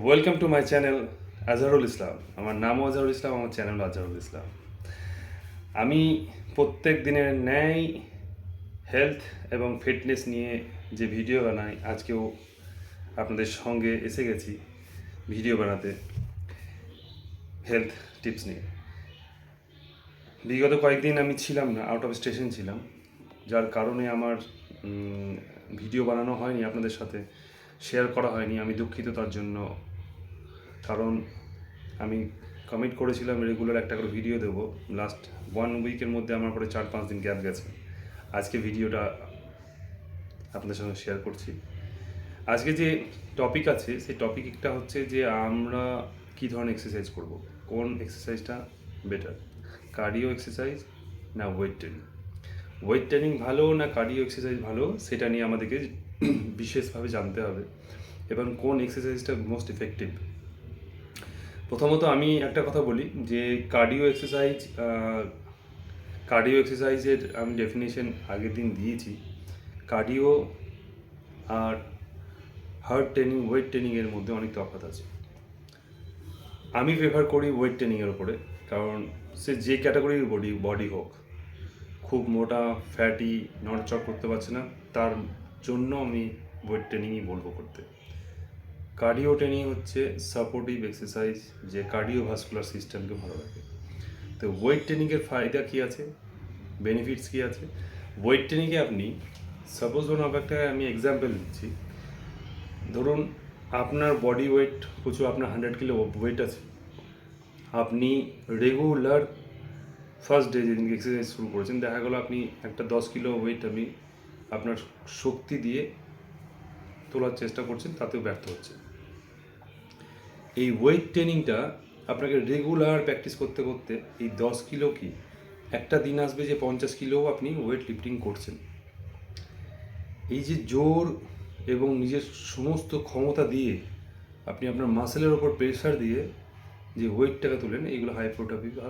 Welcome to my channel Azharul Islam আমার নামও আজহারুল ইসলাম আমার চ্যানেল আজহারুল ইসলাম আমি প্রত্যেক দিনের ন্যায় হেলথ এবং ফিটনেস নিয়ে যে ভিডিও বানাই, আজকেও আপনাদের সঙ্গে এসে গেছি ভিডিও বানাতে হেলথ টিপস নিয়ে। বিগত কয়েকদিন আমি ছিলাম না আউট অফ স্টেশন ছিলাম, যার কারণে আমার ভিডিও বানানো হয়নি আপনাদের সাথে। শেয়ার করা হয়নি, আমি দুঃখিত তার জন্য। কারণ আমি কমিট করেছিলাম রেগুলার একটা করে ভিডিও দেবো। লাস্ট ওয়ান উইকের মধ্যে আমার পরে চার পাঁচ দিন গ্যাপ গেছে। আজকে ভিডিওটা আপনাদের সঙ্গে শেয়ার করছি। আজকে যে টপিক আছে, সেই টপিকটা হচ্ছে যে আমরা কী ধরনের এক্সারসাইজ করব? কোন এক্সারসাইজটা বেটার কার্ডিও এক্সারসাইজ না ওয়েট ট্রেনিং ওয়েট ট্রেনিং ভালো না কার্ডিও এক্সারসাইজ ভালো? সেটা নিয়ে আমাদেরকে বিশেষভাবে জানতে হবে এবং কোন এক্সারসাইজটা মোস্ট এফেক্টিভ প্রথমত আমি একটা কথা বলি যে কার্ডিও এক্সারসাইজ কার্ডিও এক্সারসাইজের আমি ডেফিনেশন আগের দিন দিয়েছি। কার্ডিও আর হার্ট ট্রেনিং ওয়েট ট্রেনিংয়ের মধ্যে অনেক তফাৎ আছে। আমি প্রেফার করি ওয়েট ট্রেনিংয়ের ওপরে কারণ সে যে ক্যাটাগরির বডি বডি হোক, খুব মোটা ফ্যাটি নড়চড় করতে পারছে না, তার জন্য আমি ওয়েট ট্রেনিংই বলব করতে। কার্ডিও ট্রেনিং হচ্ছে সাপোর্টিভ এক্সারসাইজ যে কার্ডিওভাস্কুলার সিস্টেমকে ভালো রাখে। তো ওয়েট ট্রেনিংয়ের ফায়দা কী আছে? বেনিফিটস কী আছে? ওয়েট ট্রেনিংয়ে আপনি সাপোজ ধরুন একটা, আমি এক্সাম্পল দিচ্ছি। ধরুন আপনার বডি ওয়েট প্রচুর, আপনার হান্ড্রেড কিলো ওয়েট আছে। আপনি রেগুলার ফার্স্ট ডে যেদিন এক্সারসাইজ শুরু করেছেন, দেখা গেলো আপনি একটা দশ কিলো ওয়েট আপনি আপনার শক্তি দিয়ে তোলার চেষ্টা করছেন, তাতেও ব্যর্থ হচ্ছে এই ওয়েট ট্রেনিংটা আপনাকে রেগুলার প্র্যাকটিস করতে করতে এই দশ কিলো কি একটা দিন আসবে যে পঞ্চাশ কিলো আপনি ওয়েট লিফটিং করছেন। এই যে জোর এবং নিজের সমস্ত ক্ষমতা দিয়ে আপনি আপনার মাসেলের ওপর প্রেশার দিয়ে যে ওয়েটটাকে তোলেন, এইগুলো হাইপ্রোটপি বা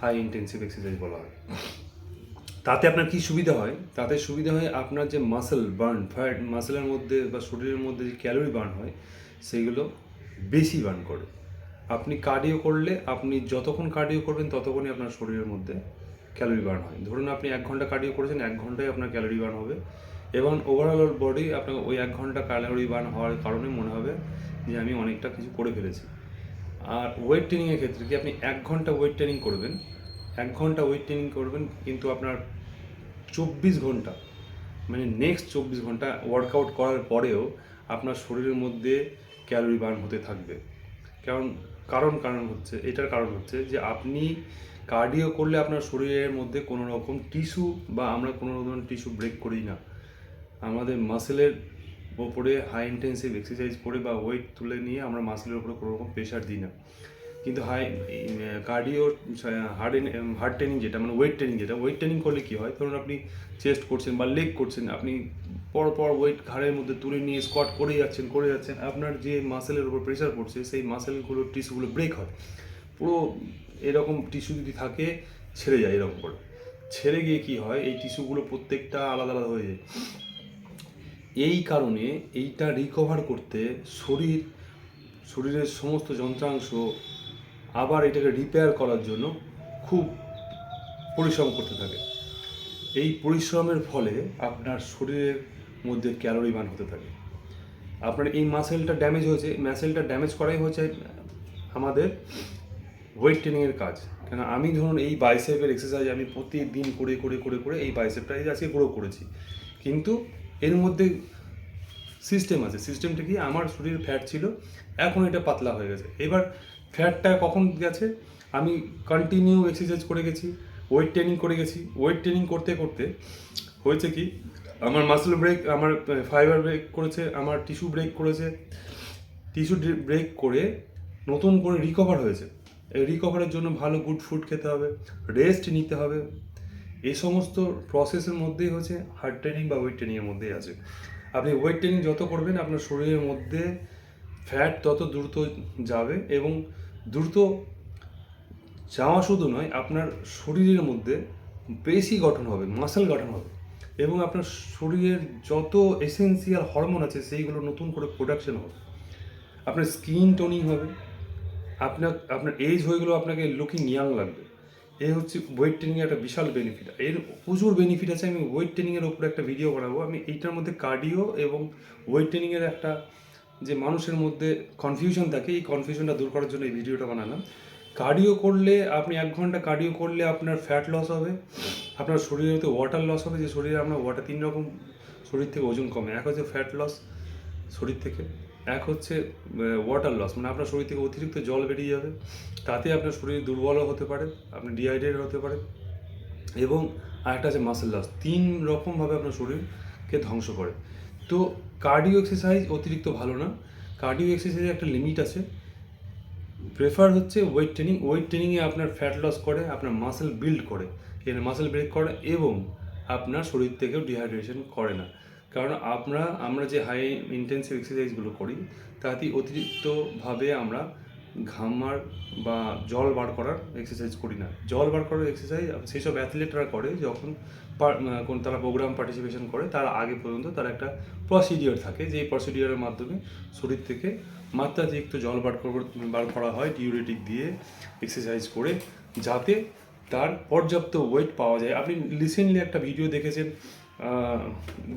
হাই ইন্টেন্সিভ এক্সারসাইজ বলা হয়। তাতে আপনার কি সুবিধা হয়? তাতে সুবিধা হয় আপনার যে মাসেল বার্ন ফ্যাট মাসেলের মধ্যে বা শরীরের মধ্যে যে ক্যালোরি বার্ন হয় সেইগুলো বেশি বার্ন করে। আপনি কার্ডিও করলে আপনি যতক্ষণ কার্ডিও করবেন, ততক্ষণই আপনার শরীরের মধ্যে ক্যালোরি বার্ন হয়। ধরুন আপনি এক ঘণ্টা কার্ডিও করেছেন, এক ঘন্টায় আপনার ক্যালোরি বার্ন হবে। এবং ওভারঅল বডি আপনার ওই এক ঘণ্টা ক্যালোরি বার্ন হওয়ার কারণে মনে হবে যে আমি অনেকটা কিছু করে ফেলেছি। আর ওয়েট ট্রেনিংয়ের ক্ষেত্রে কি আপনি এক ঘণ্টা ওয়েট ট্রেনিং করবেন? এক ঘণ্টা ওয়েট ট্রেনিং করবেন, কিন্তু আপনার চব্বিশ ঘণ্টা মানে নেক্সট চব্বিশ ঘণ্টা ওয়ার্কআউট করার পরেও আপনার শরীরের মধ্যে ক্যালোরি বার্ন হতে থাকবে। কারণ কারণ কারণ হচ্ছে, এটার কারণ হচ্ছে যে আপনি কার্ডিও করলে আপনার শরীরের মধ্যে কোনো রকম টিস্যু বা আমরা কোনো রকম টিস্যু ব্রেক করি না। আমাদের মাসেলের ওপরে হাই ইন্টেন্সিভ এক্সারসাইজ করে বা ওয়েট তুলে নিয়ে আমরা মাসেলের ওপরে কোনো রকম প্রেশার দিই না। কিন্তু high cardio hard hard training যেটা মানে ওয়েট ট্রেনিং যেটা ওয়েট ট্রেনিং করলে কী হয়? ধরুন আপনি চেস্ট করছেন বা লেগ করছেন, আপনি পর পর ওয়েট ঘাড়ের মধ্যে তুলে নিয়ে স্কোয়াট করে যাচ্ছেন করে যাচ্ছেন, আপনার যে মাসেলের উপর প্রেশার পড়ছে, সেই মাসেলগুলো টিস্যুগুলো ব্রেক হয়। পুরো এরকম টিস্যু যদি থাকে, ছেড়ে যায় এরকম করে। ছেড়ে গিয়ে কি হয়? এই টিস্যুগুলো প্রত্যেকটা আলাদা আলাদা হয়ে যায়। এই কারণে এইটা রিকভার করতে শরীর, শরীরের সমস্ত যন্ত্রাংশ আবার এটাকে রিপেয়ার করার জন্য খুব পরিশ্রম করতে থাকে। এই পরিশ্রমের ফলে আপনার শরীরের মধ্যে ক্যালোরি বার্ন হতে থাকে। আপনার এই মাসেলটা ড্যামেজ হয়েছে মাসেলটা ড্যামেজ করাই হচ্ছে আমাদের ওয়েট ট্রেনিংয়ের কাজ। কেন আমি ধরুন এই বাইসেপের এক্সারসাইজ আমি প্রতিদিন করে করে করে করে এই বাইসেপটা আজকে গ্রো করেছি। কিন্তু এর মধ্যে সিস্টেম আছে। সিস্টেমটা কি? আমার শরীর ফ্যাট ছিল, এখন এটা পাতলা হয়ে গেছে। এবার ফ্যাটটা কখন গেছে? আমি কন্টিনিউ এক্সারসাইজ করে গেছি ওয়েট ট্রেনিং করে গেছি। ওয়েট ট্রেনিং করতে করতে হয়েছে কি, আমার মাসেল ব্রেক আমার ফাইবার ব্রেক করেছে, আমার টিস্যু ব্রেক করেছে। টিস্যু ব্রেক করে নতুন করে রিকভার হয়েছে। এই রিকভারের জন্য ভালো গুড ফুড খেতে হবে রেস্ট নিতে হবে। এই সমস্ত প্রসেসের মধ্যেই হচ্ছে হার্ড ট্রেনিং বা ওয়েট ট্রেনিংয়ের মধ্যেই আছে। আপনি ওয়েট ট্রেনিং যত করবেন, আপনার শরীরের মধ্যে ফ্যাট তত দ্রুত যাবে এবং দ্রুত যাওয়া শুধু নয়, আপনার শরীরের মধ্যে পেশি গঠন হবে মাসেল গঠন হবে এবং আপনার শরীরের যত এসেন্সিয়াল হরমোন আছে সেইগুলো নতুন করে প্রোডাকশন হবে। আপনার স্কিন টোনিং হবে, আপনার আপনার এজ হয়ে গেলেও আপনাকে লুকিং ইয়াং লাগবে। এ হচ্ছে ওয়েট ট্রেনিংয়ের একটা বিশাল বেনিফিট এর প্রচুর বেনিফিট আছে, আমি ওয়েট ট্রেনিংয়ের ওপরে একটা ভিডিও বানাবো। আমি এইটার মধ্যে কার্ডিও এবং ওয়েট ট্রেনিংয়ের একটা যে মানুষের মধ্যে কনফিউশন থাকে, এই কনফিউশনটা দূর করার জন্য এই ভিডিওটা বানালাম। কার্ডিও করলে আপনি এক ঘণ্টা কার্ডিও করলে আপনার ফ্যাট লস হবে, আপনার শরীরে হতে ওয়াটার লস হবে, যে শরীরে আপনার ওয়াটার তিন রকম, শরীর থেকে ওজন কমে। এক হচ্ছে ফ্যাট লস শরীর থেকে, এক হচ্ছে ওয়াটার লস মানে আপনার শরীর থেকে অতিরিক্ত জল বেরিয়ে যাবে। তাতে আপনার শরীর দুর্বলও হতে পারে, আপনি ডিহাইড্রেট হতে পারে। এবং আরেকটা আছে মাসেল লস তিন রকমভাবে আপনার শরীরকে ধ্বংস করে। তো কার্ডিও এক্সারসাইজ অতিরিক্ত ভালো না। কার্ডিও এক্সারসাইজের একটা লিমিট আছে। প্রেফার হচ্ছে ওয়েট ট্রেনিং ওয়েট ট্রেনিংয়ে আপনার ফ্যাট লস করে, আপনার মাসেল বিল্ড করে। এখানে মাসেল ব্রেক করে এবং আপনার শরীর থেকেও ডিহাইড্রেশন করে না। কারণ আমরা আমরা যে হাই ইন্টেন্সিভ এক্সারসাইজগুলো করি, তাতে অতিরিক্তভাবে আমরা ঘামার বা জল বার করার এক্সারসাইজ করি না। জল বার করার এক্সারসাইজ সেই সব অ্যাথলেটরা করে যখন কোন তারা প্রোগ্রাম পার্টিসিপেশন করে, তার আগে পর্যন্ত তার একটা প্রসিডিওর থাকে, যেই প্রসিডিওরের মাধ্যমে শরীর থেকে মাত্রাতিরিক্ত জল বার বার করা হয় ডিউরেটিক দিয়ে এক্সারসাইজ করে, যাতে তার পর্যাপ্ত ওয়েট পাওয়া যায়। আপনি রিসেন্টলি একটা ভিডিও দেখেছেন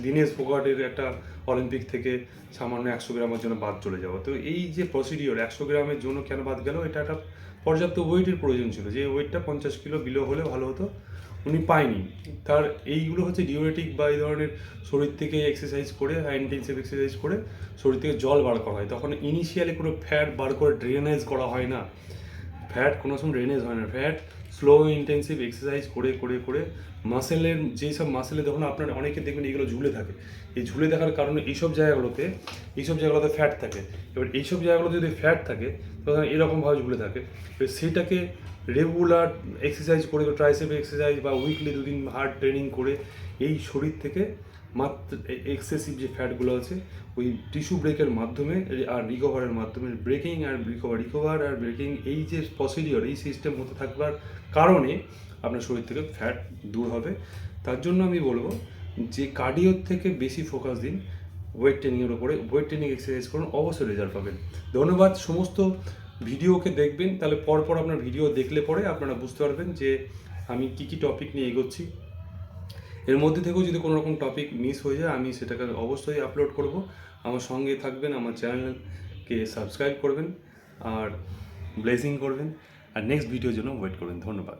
দীনেশ ফোগাটের একটা অলিম্পিক থেকে সামান্য একশো গ্রামের জন্য বাদ চলে যাওয়া। তো এই যে প্রসিডিওর একশো গ্রামের জন্য কেন বাদ গেল? এটা একটা পর্যাপ্ত ওয়েটের প্রয়োজন ছিল। যে ওয়েটটা পঞ্চাশ কিলো বিলো হলে ভালো হতো, উনি পায়নি। তার এইগুলো হচ্ছে ডিউরেটিক বা এই ধরনের শরীর থেকে এক্সারসাইজ করে হাই ইন্টেন্সিভ এক্সারসাইজ করে, শরীর থেকে জল বার করা হয়। তখন ইনিশিয়ালি কোনো ফ্যাট বার করে ড্রেনেজ করা হয় না। ফ্যাট, কোনো সময় ড্রেনেজ হয় না। ফ্যাট স্লো ইন্টেন্সিভ এক্সারসাইজ করে করে করে মাসেলের যেই সব মাসেলে যখন আপনার অনেকে দেখবেন এগুলো ঝুলে থাকে। এই ঝুলে থাকার কারণে এইসব জায়গাগুলোতে এইসব জায়গাগুলোতে ফ্যাট থাকে। এবার এইসব জায়গাগুলোতে যদি ফ্যাট থাকে তখন এরকমভাবে ঝুলে থাকে। এবার সেটাকে রেগুলার এক্সারসাইজ করে ট্রাইসেপ এক্সারসাইজ বা উইকলি দুদিন হার্ড ট্রেনিং করে, এই শরীর থেকে মাত্র এক্সেসিভ যে ফ্যাটগুলো আছে, ওই টিস্যু ব্রেকের মাধ্যমে আর রিকভারের মাধ্যমে ব্রেকিং আর রিকভার রিকভার আর ব্রেকিং এই যে প্রসিডিওর এই সিস্টেম হতে থাকবার কারণে আপনার শরীর থেকে ফ্যাট দূর হবে। তার জন্য আমি বলব যে কার্ডিওর থেকে বেশি ফোকাস দিন ওয়েট ট্রেনিংয়ের উপরে ওয়েট ট্রেনিং এক্সারসাইজ করুন, অবশ্যই রেজাল্ট পাবেন। ধন্যবাদ, সমস্ত ভিডিওকে দেখবেন, তাহলে পরপর আপনার ভিডিও দেখলে পরে আপনারা বুঝতে পারবেন যে আমি কি কি টপিক নিয়ে এগোচ্ছি। এর মধ্যে থেকেও যদি কোনো রকম টপিক মিস হয়ে যায়, আমি সেটাকে অবশ্যই আপলোড করব। আমার সঙ্গে থাকবেন, আমার চ্যানেলকে সাবস্ক্রাইব করবেন, আর ব্লেসিং করবেন। আর নেক্সট ভিডিওর জন্য ওয়েট করবেন। ধন্যবাদ।